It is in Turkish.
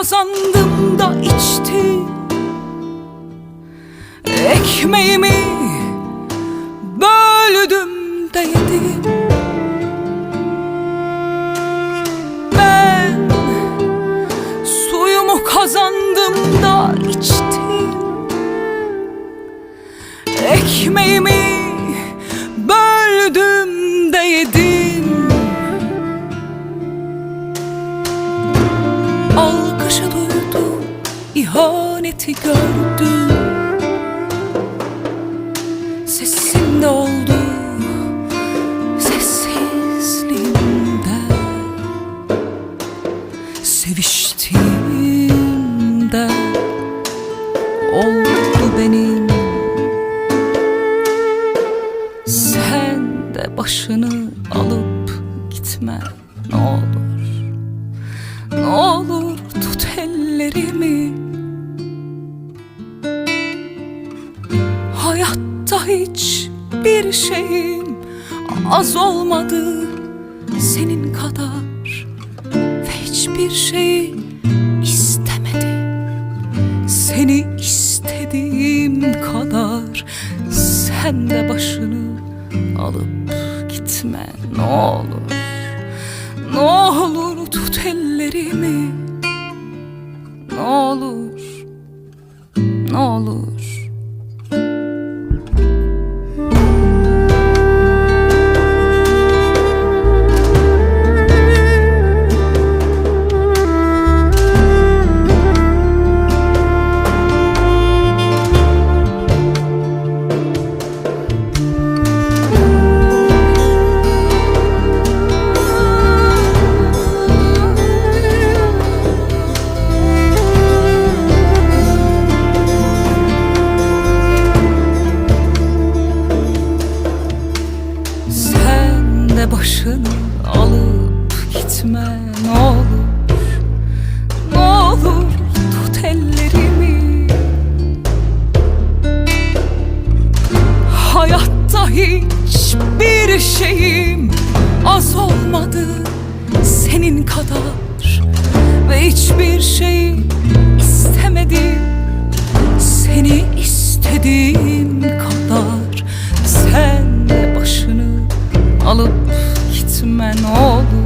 kazandım da içti. Ekmeğimi böldüm de yedi. Ben suyumu kazandım da içti ihaneti gördüm. Sesim de oldu? Sessizliğimde. Seviştiğimde oldu benim. Sen de başını alıp gitme ne olur. Ne olur ellerimi. Hayatta hiç bir şeyim az olmadı senin kadar Ve hiçbir şeyi istemedim Seni istediğim kadar Sen de başını alıp gitme ne olur. Ne olur tut ellerimi Ne olur. Ne olur gitme ne olur Ne olur tut ellerimi. Hayatta hiçbir şeyim az olmadı senin kadar. Ve hiçbir şey istemedim seni istediğim kadar. Sen de başını alıp gitme ne olur